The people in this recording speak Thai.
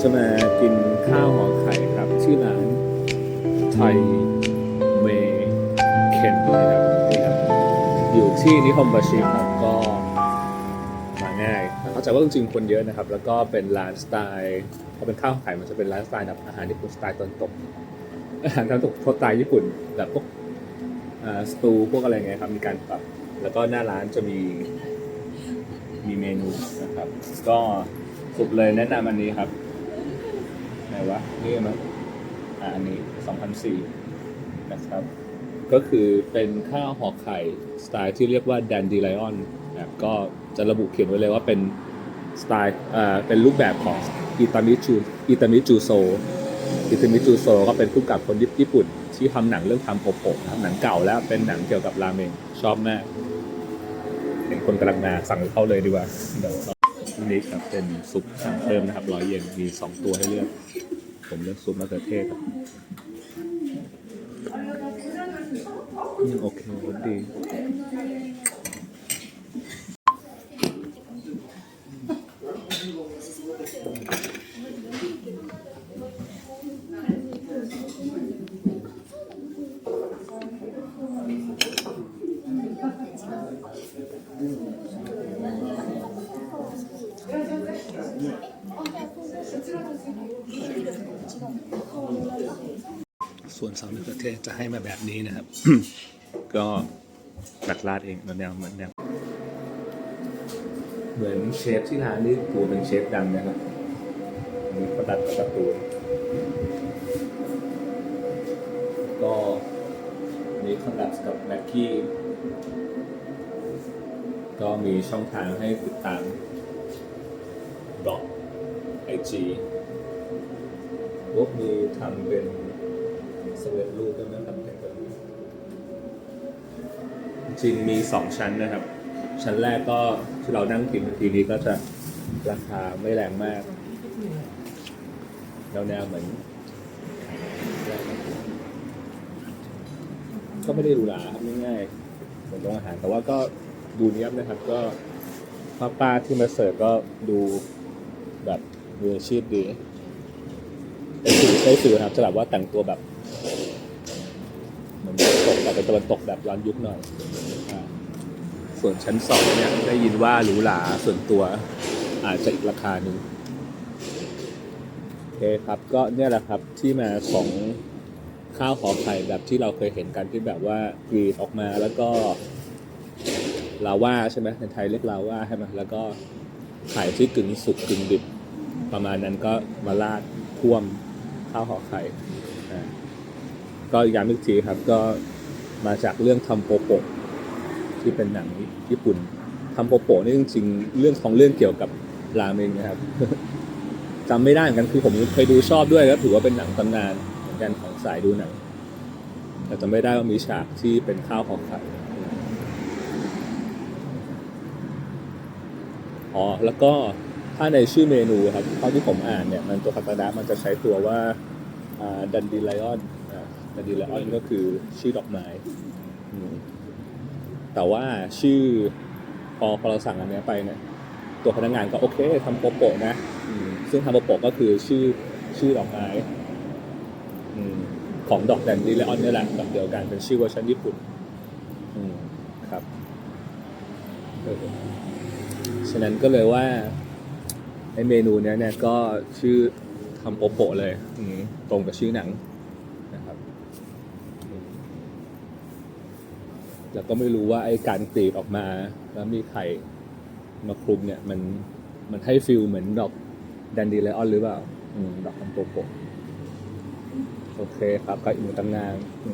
จะมากินข้าวห่อไข่ครับ ชื่อร้านไทยเมเคนนะครับนี่ครับ อยู่ที่นิคมบาชิครับก็มาง่ายเข้าใจว่าจริงๆคนเยอะนะครับ แล้วก็เป็นร้านสไตล์พอเป็นข้าวห่อไข่มันจะเป็นร้านสไตล์แบบอาหารญี่ปุ่นสไตล์ตะวันตกอาหารตะวันตกสไตล์ญี่ปุ่นแบบพวกสตูพวกอะไรเงี้ยครับมีการปรับ แล้วก็หน้าร้านจะมีมีเมนูนะครับ ก็สุดเลยแนะนำอันนี้ครับ ไหนวะนี่มั้งอ่าอันนี้2004นะครับ ก็คือเป็นข้าวห่อไข่สไตล์ที่เรียกว่า dandelion นะครับก็จะระบุเขียนไว้เลยว่าเป็นสไตล์อ่าเป็นรูปแบบของอิตามิจูอิตามิจูโซอิตามิจูโซก็เป็นผู้กำกับคนญี่ปุ่น ที่ทำหนังเรื่องทำโปโปะนะหนังเก่าแล้วเป็นหนังเกี่ยวกับราเมงชอบมากเห็นคนกำลังมาสั่งเข้าเลยดีกว่าเดี๋ยวอันนี้ครับเป็นซุปสั่งเพิ่มนะครับร้อยเยนมีสองตัวให้เลือก ผมเลือกซุปมะเขือเทศอืมโอเคดี ส่วนซอสมะเขือเทศจะให้มาแบบนี้นะครับ ก็ตัดราดเองเหมือนแนวเหมือนแนวเหมือนเชฟที่ร้านนี่ตัวเป็นเชฟดังนะครับอันนี้ก็ตัดกับตัวก็นี้คอนดับกับแม็กกี้ก็มีช่องทางให้ติดตาม บล็อกไอจีพวกมีทำเป็นสำเร็จรูปด้วยนะครับแต่ก็จริงมีสองชั้นนะครับ ชั้นแรกก็ที่เรานั่งกินทีนี้ก็จะราคาไม่แรงมากแนวแนวๆเหมือนก็ไม่ได้หรูหราครับง่ายๆเหมือนโรงอาหารแต่ว่าก็ดูเนี้ยบนะครับก็ป้าป้าๆที่มาเสิร์ฟก็ดู แบบมืออาชีพดีได้สื่อได้สื่อนะครับจะแบบว่าแต่งตัวแบบเหมือนตกแบบเป็นตะวันตกแบบย้อนยุคหน่อยอ่าส่วนชั้นสองเนี่ยได้ยินว่าหรูหราส่วนตัวอาจจะอีกราคาหนึ่งโอเคครับก็เนี่ยแหละครับที่มาของข้าวหอไข่แบบที่เราเคยเห็นกันที่แบบว่ากรีดออกมาแล้วก็ลาว่าใช่ไหมในไทยเรียกลาว่าใช่ไหมแล้วก็ ไข่ที่กึ่งสุกกึ่งดิบ ประมาณนั้นก็มาราดท่วมข้าวห่อไข่ก็ย้ำอีกทีครับก็มาจากเรื่องทำโปโปะที่เป็นหนังญี่ปุ่นทำโปโปะนี่จริงๆเรื่องของเรื่องเกี่ยวกับราเมงนะครับจำไม่ได้เหมือนกันคือผมเคยดูชอบด้วยก็ถือว่าเป็นหนังตำนานเหมือนกันของสายดูหนังแต่จำไม่ได้ว่ามีฉากที่เป็นข้าวขอไข่ อ๋อแล้วก็ถ้าในชื่อเมนูครับเท่าที่ผมอ่านเนี่ยมันตัวคาตาดะมันจะใช้ตัวว่าดันดีไลออนดันดีไลออนก็คือชื่อดอกไม้แต่ว่าชื่อพอพอเราสั่งอันนี้ไปเนี่ยตัวพนักงานก็โอเคทำโปโปะนะซึ่งทำโปโปะก็คือชื่อชื่อดอกไม้ของดอกแดนดีไลออนนี่แหละแบบเดียวกันเป็นชื่อเวอร์ชันญี่ปุ่นครับ ฉะนั้นก็เลยว่าไอเมนูเนี้ยเนี่ยก็ชื่อทำโปโปะเลยตรงกับชื่อหนังนะครับ แล้วก็ไม่รู้ว่าไอการกรีดออกมา แล้วมีไข่มาคลุมเนี่ย มันมันให้ฟิลเหมือนดอกแดนดีไลออนหรือเปล่าอดอกคำโปโปะโอเคครับก็อีกหนึ่งตำนานอ